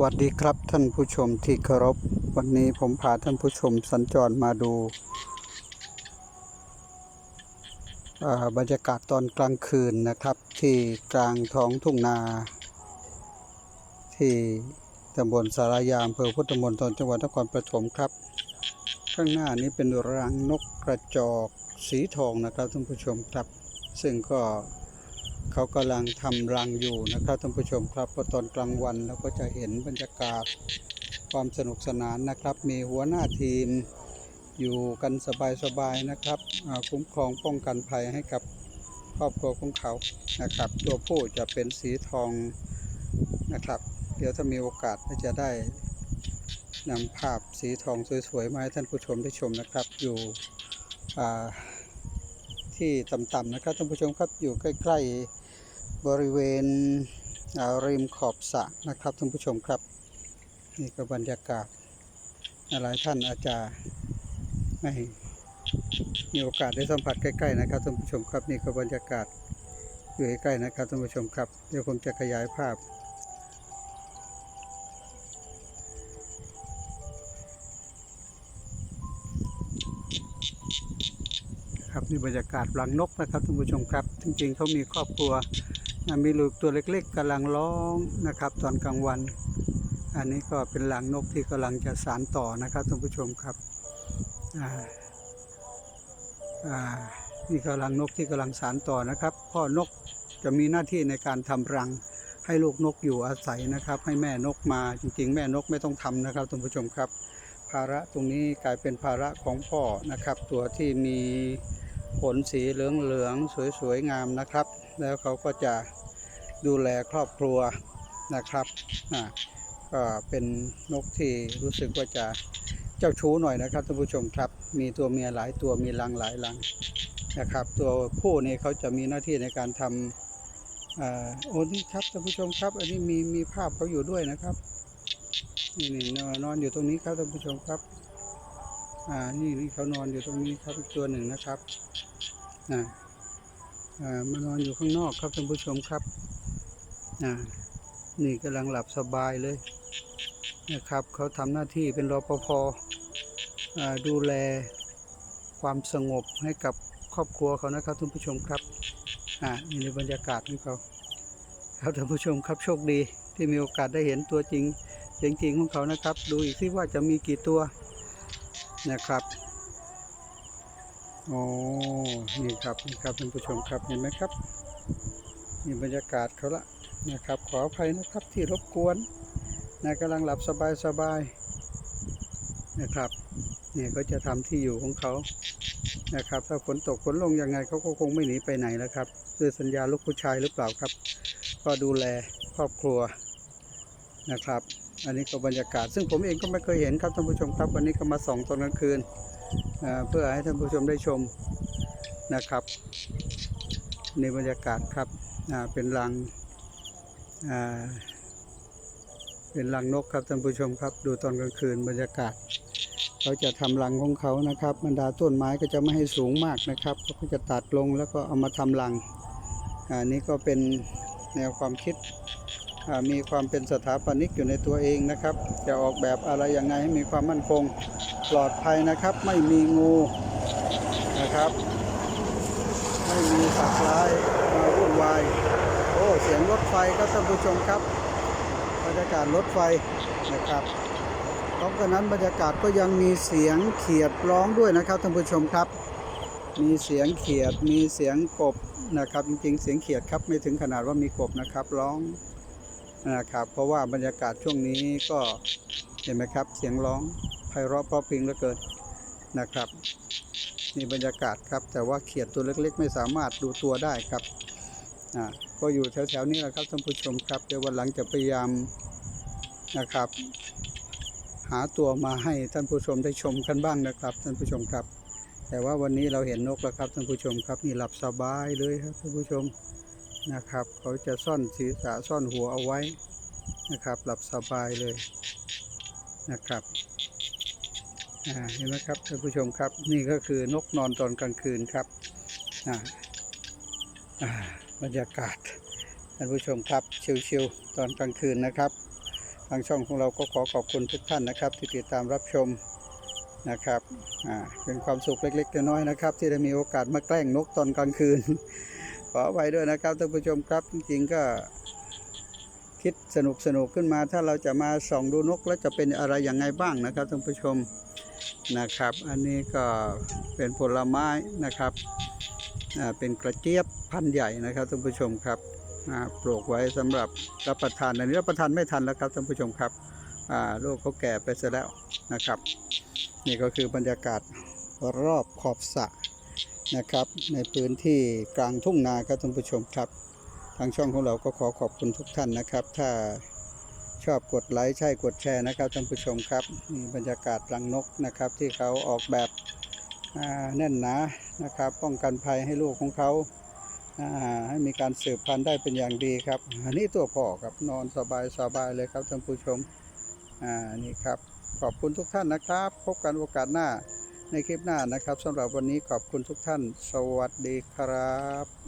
วัสดีครับท่านผู้ชมที่เคารพ วันนี้ผมพาท่านผู้ชมสัญจรมาดูาบรรยากาศตอนกลางคืนนะครับ ที่กลางท้องทุ่งนา ที่ตำบลสารยามอำเภอพุทธมณฑลจังหวัดนครปฐมครับ ข้างหน้านี้เป็นรังนกกระจอกสีทองนะครับท่านผู้ชมครับ ซึ่งก็ เขากำลังทำรังอยู่นะครับท่านผู้ชมครับพอตอนกลางวันเราก็จะเห็นบรรยากาศความสนุกสนานนะครับ มีหัวหน้าทีมอยู่กันสบายๆนะครับคุ้มครองป้องกันภัยให้กับครอบครัวของเขานะครับ ตัวผู้จะเป็นสีทองนะครับ เดี๋ยวถ้ามีโอกาสก็จะได้นำภาพสีทองสวยๆมาให้ท่านผู้ชมได้ชมนะครับอยู่อ่า ที่ต่ำๆนะครับท่านผู้ชมครับอยู่ใกล้ ๆบริเวณริมขอบสระนะครับท่านผู้ชมครับ นี่ก็บรรยากาศหลายท่านอาจจะไม่มีโอกาสได้สัมผัสใกล้ๆนะครับท่านผู้ชมครับนี่ก็บรรยากาศอยู่ใกล้ๆนะครับท่านผู้ชมครับเดี๋ยวผมจะขยายภาพ ครับนี่บรรยากาศรังนกนะครับท่านผู้ชมครับ จริงๆเขามีครอบครัวมีลูกตัวเล็กๆกำลังร้องนะครับ ตอนกลางวัน อันนี้ก็เป็นรังนกที่กำลังจะสานต่อนะครับท่านผู้ชมครับอ่าอ่านี่ก็รังนกที่กำลังสานต่อนะครับ พ่อนกจะมีหน้าที่ในการทำรังให้ลูกนกอยู่อาศัยนะครับ ให้แม่นกมาจริง ๆ แม่นกไม่ต้องทำนะครับท่านผู้ชมครับ ภาระตรงนี้กลายเป็นภาระของพ่อนะครับ ตัวที่มีขนสีเหลืองๆสวยๆงามนะครับ แล้วเขาก็จะดูแลครอบครัวนะครับอ่าก็เป็นนกที่รู้สึกว่าจะเจ้าชู้หน่อยนะครับท่านผู้ชมครับ มีตัวเมียหลายตัวมีรังหลายรังนะครับ ตัวผู้นี่เขาจะมีหน้าที่ในการทำอ่าโอ้นี่ครับท่านผู้ชมครับ อันนี้มีมีภาพเขาอยู่ด้วยนะครับ นี่นอนอยู่ตรงนี้ครับท่านผู้ชมครับ อ่า นี่นี่เขานอนอยู่ตรงนี้ครับอีกตัวหนึ่งนะครับอ่าอ่ามานอนอยู่ข้างนอกครับท่านผู้ชมครับอ่านี่กำลังหลับสบายเลยนะครับเขาทำหน้าที่เป็นรปภดูแลความสงบให้กับครอบครัวเขานะครับท่านผู้ชมครับอ่านี่ในบรรยากาศของเขาครับท่านผู้ชมครับโชคดีที่มีโอกาสได้เห็นตัวจริง สียงจริงของเขานะครับ ดูอีกที่ว่าจะมีกี่ตัวนะครับโอ้นี่ครับนี่ครับท่านผู้ชมครับเห็นไหมครับนี่บรรยากาศเขาละนะครับ ขออภัยนะครับที่รบกวนนะกำลังหลับสบายสบายๆนะครับเนี่ยก็จะทำที่อยู่ของเขานะครับ ถ้าฝนตกฝนลงยังไงเขาก็คงไม่หนีไปไหนแล้วครับคือสัญญาลูกผู้ชายหรือเปล่าครับ ก็ดูแลครอบครัวนะครับ อันนี้ก็บรรยากาศ ซึ่งผมเองก็ไม่เคยเห็นครับท่านผู้ชมครับ วันนี้ก็มาส่องตอนกลางคืนเพื่อให้ท่านผู้ชมได้ชมนะครับในบรรยากาศครับเป็นรังเป็นรังนกครับท่านผู้ชมครับ ดูตอนกลางคืนบรรยากาศ เขาจะทำรังของเขานะครับบรรดาต้นไม้ก็จะไม่ให้สูงมากนะครับเขาก็จะตัดลงแล้วก็เอามาทำรังอันนี้ก็เป็นแนวความคิด มีความเป็นสถาปนิกอยู่ในตัวเองนะครับ จะออกแบบอะไรยังไงให้มีความมั่นคงปลอดภัยนะครับ ไม่มีงูนะครับ ไม่มีสัตว์ร้ายมาวุ่นวายโอ้เสียงรถไฟครับท่านผู้ชมครับบรรยากาศรถไฟนะครับพร้อมกันนั้นบรรยากาศก็ยังมีเสียงเขียดร้องด้วยนะครับท่านผู้ชมครับ มีเสียงเขียดมีเสียงกบนะครับ จริงๆ เสียงเขียดครับไม่ถึงขนาดว่ามีกบนะครับร้อง นะครับ เพราะว่าบรรยากาศช่วงนี้ก็เห็นไหมครับ เสียงร้องไพเราะเพราะพริงเหลือเกินนะครับนี่บรรยากาศครับ แต่ว่าเขียดตัวเล็กๆ ไม่สามารถดูตัวได้ครับอ่าก็อยู่แถวๆนี้แหละครับท่านผู้ชมครับเดี๋ยววันหลังจะพยายามนะครับ หาตัวมาให้ท่านผู้ชมได้ชมกันบ้างนะครับท่านผู้ชมครับ แต่ว่าวันนี้เราเห็นนกแล้วครับท่านผู้ชมครับนี่หลับสบายเลยครับท่านผู้ชม นะครับ เขาจะซ่อนศีรษะซ่อนหัวเอาไว้นะครับ หลับสบายเลยนะครับเห็นไหมครับท่านผู้ชมครับ นี่ก็คือนกนอนตอนกลางคืนครับอ่าบรรยากาศท่านผู้ชมครับชิวๆตอนกลางคืนนะครับ ทางช่องของเราก็ขอขอบคุณทุกท่านนะครับ ที่ติดตามรับชมนะครับอ่าเป็นความสุขเล็กๆน้อยๆนะครับ ที่ได้มีโอกาสมาแกล้งนกตอนกลางคืน ขอไว้ด้วยนะครับท่านผู้ชมครับจริงๆก็คิดสนุกสนุกขึ้นมา ถ้าเราจะมาส่องดูนกแล้วจะเป็นอะไรอย่างไงบ้างนะครับท่านผู้ชมนะครับ อันนี้ก็เป็นผลไม้นะครับอ่าเป็นกระเจี๊ยบพันธุ์ใหญ่นะครับท่านผู้ชมครับอ่าปลูกไว้สำหรับรับประทานอันนี้รับประทานไม่ทันแล้วครับท่านผู้ชมครับอ่าลูกเขาแก่ไปซะแล้วนะครับ นี่ก็คือบรรยากาศรอบขอบสระ นะครับ ในพื้นที่กลางทุ่งนาครับท่านผู้ชมครับ ทางช่องของเราก็ขอขอบคุณทุกท่านนะครับ ถ้าชอบกดไลค์ใช่กดแชร์นะครับท่านผู้ชมครับนี่บรรยากาศรังนกนะครับ ที่เขาออกแบบแน่นหนานะครับ ป้องกันภัยให้ลูกของเขาอ่าให้มีการสืบพันธุ์ได้เป็นอย่างดีครับ อันนี้ตัวพ่อครับนอนสบายสบายเลยครับท่านผู้ชมอ่านี่ครับขอบคุณทุกท่านนะครับ พบกันโอกาสหน้า ในคลิปหน้านะครับสำหรับวันนี้ขอบคุณทุกท่าน สวัสดีครับ